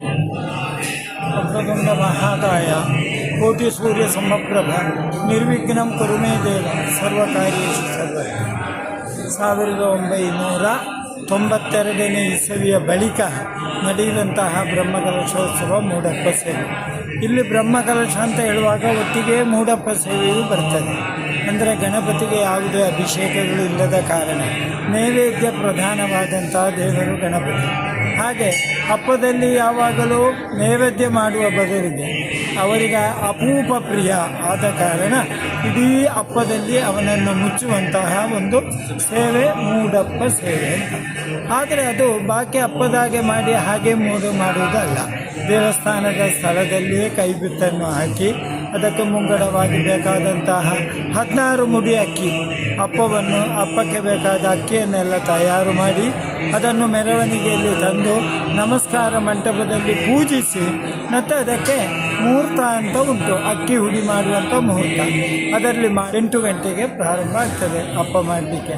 ವಕ್ರತುಂಡ ಮಹಾಕಾಯ ಕೋಟಿ ಸೂರ್ಯ ಸಮಪ್ರಭ ನಿರ್ವಿಘ್ನಂ ಕರುಣೆ ದೇವ ಸರ್ವ. ಸಾವಿರದ ಒಂಬೈನೂರ ತೊಂಬತ್ತೆರಡನೇ ಇಸವಿಯ ಬಳಿಕ ನಡೆಯುವಂತಹ ಬ್ರಹ್ಮಕಲಶೋತ್ಸವ ಮೂಡಪ್ಪ ಸೇವೆ ಇಲ್ಲಿ ಬ್ರಹ್ಮಕಲಶ ಅಂತ ಹೇಳುವಾಗ ಒಟ್ಟಿಗೆ ಮೂಡಪ್ಪ ಸೇವೆಯು ಬರ್ತದೆ. ಅಂದರೆ ಗಣಪತಿಗೆ ಯಾವುದೇ ಅಭಿಷೇಕಗಳು ಇಲ್ಲದ ಕಾರಣ ನೈವೇದ್ಯ ಪ್ರಧಾನವಾದಂಥ ದೇವರು ಗಣಪತಿ. ಹಾಗೆ ಹಬ್ಬದಲ್ಲಿ ಯಾವಾಗಲೂ ನೈವೇದ್ಯ ಮಾಡುವ ಬದಲಿಗೆ ಅವರಿಗೆ ಅಪೂಪ ಪ್ರಿಯ ಆದ ಕಾರಣ ಇಡೀ ಹಬ್ಬದಲ್ಲಿ ಅವನನ್ನು ಮುಚ್ಚುವಂತಹ ಒಂದು ಸೇವೆ, ಮೂಡಪ್ಪ ಸೇವೆ ಆದರೆ ಅದು ಬಾಕಿ ಹಬ್ಬದಾಗೆ ಮಾಡಿ ಹಾಗೆ ಮೂಡು ಮಾಡುವುದಲ್ಲ. ದೇವಸ್ಥಾನದ ಸ್ಥಳದಲ್ಲಿಯೇ ಕೈಬಿತ್ತನ್ನು ಹಾಕಿ ಅದಕ್ಕೆ ಮುಂಗಡವಾಗಿ ಬೇಕಾದಂತಹ ಹದಿನಾರು ಮುಡಿ ಅಕ್ಕಿ ಅಪ್ಪವನ್ನು ಅಪ್ಪಕ್ಕೆ ಬೇಕಾದ ಅಕ್ಕಿಯನ್ನೆಲ್ಲ ತಯಾರು ಮಾಡಿ ಅದನ್ನು ಮೆರವಣಿಗೆಯಲ್ಲಿ ತಂದು ನಮಸ್ಕಾರ ಮಂಟಪದಲ್ಲಿ ಪೂಜಿಸಿ ಮತ್ತು ಅದಕ್ಕೆ ಮುಹೂರ್ತ ಅಂತ ಉಂಟು. ಅಕ್ಕಿ ಹುಡಿ ಮಾಡುವಂಥ ಮುಹೂರ್ತ. ಅದರಲ್ಲಿ ಮಾ ಎಂಟು ಗಂಟೆಗೆ ಪ್ರಾರಂಭ ಆಗ್ತದೆ ಅಪ್ಪ ಮಾಡಲಿಕ್ಕೆ.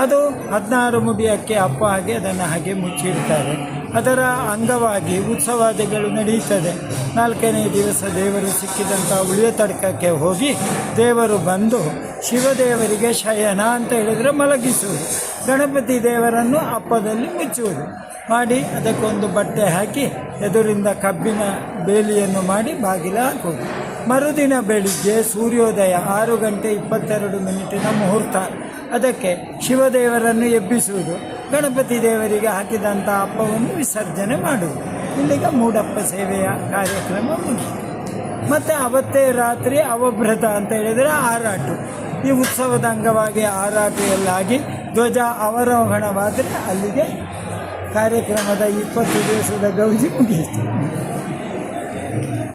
ಅದು ಹದಿನಾರು ಮುಡಿ ಅಕ್ಕಿ ಅಪ್ಪ ಹಾಗೆ ಅದನ್ನು ಹಾಗೆ ಮುಚ್ಚಿಡ್ತಾರೆ. ಅದರ ಅಂಗವಾಗಿ ಉತ್ಸವಾದಿಗಳು ನಡೆಯುತ್ತದೆ. ನಾಲ್ಕನೇ ದಿವಸ ದೇವರು ಸಿಕ್ಕಿದಂಥ ಉಳಿಯ ತಡ್ಕಕ್ಕೆ ಹೋಗಿ ದೇವರು ಬಂದು ಶಿವದೇವರಿಗೆ ಶಯನ ಅಂತ ಹೇಳಿದರೆ ಮಲಗಿಸುವುದು. ಗಣಪತಿ ದೇವರನ್ನು ಅಪ್ಪದಲ್ಲಿ ಮುಚ್ಚುವುದು. ಮಾಡಿ ಅದಕ್ಕೊಂದು ಬಟ್ಟೆ ಹಾಕಿ ಎದುರಿಂದ ಕಬ್ಬಿನ ಬೇಲಿಯನ್ನು ಮಾಡಿ ಬಾಗಿಲ ಹಾಕುವುದು. ಮರುದಿನ ಬೆಳಿಗ್ಗೆ ಸೂರ್ಯೋದಯ ಆರು ಗಂಟೆ ಇಪ್ಪತ್ತೆರಡು ಮಿನಿಟಿನ ಮುಹೂರ್ತ. ಅದಕ್ಕೆ ಶಿವದೇವರನ್ನು ಎಬ್ಬಿಸುವುದು, ಗಣಪತಿ ದೇವರಿಗೆ ಹಾಕಿದಂಥ ಹಬ್ಬವನ್ನು ವಿಸರ್ಜನೆ ಮಾಡುವುದು. ಇಲ್ಲಿಗೆ ಮೂಡಪ್ಪ ಸೇವೆಯ ಕಾರ್ಯಕ್ರಮ ಮುಗಿಯಿತು. ಮತ್ತು ಅವತ್ತೇ ರಾತ್ರಿ ಅವಭ್ರತ ಅಂತ ಹೇಳಿದರೆ ಆರಾಟು. ಈ ಉತ್ಸವದ ಅಂಗವಾಗಿ ಆರಾಟೆಯಲ್ಲಾಗಿ ಧ್ವಜ ಅವರೋಹಣವಾದರೆ ಅಲ್ಲಿಗೆ ಕಾರ್ಯಕ್ರಮದ ಇಪ್ಪತ್ತು ದಿವಸದ ಗೌಜಿ ಮುಗಿಯಿತು.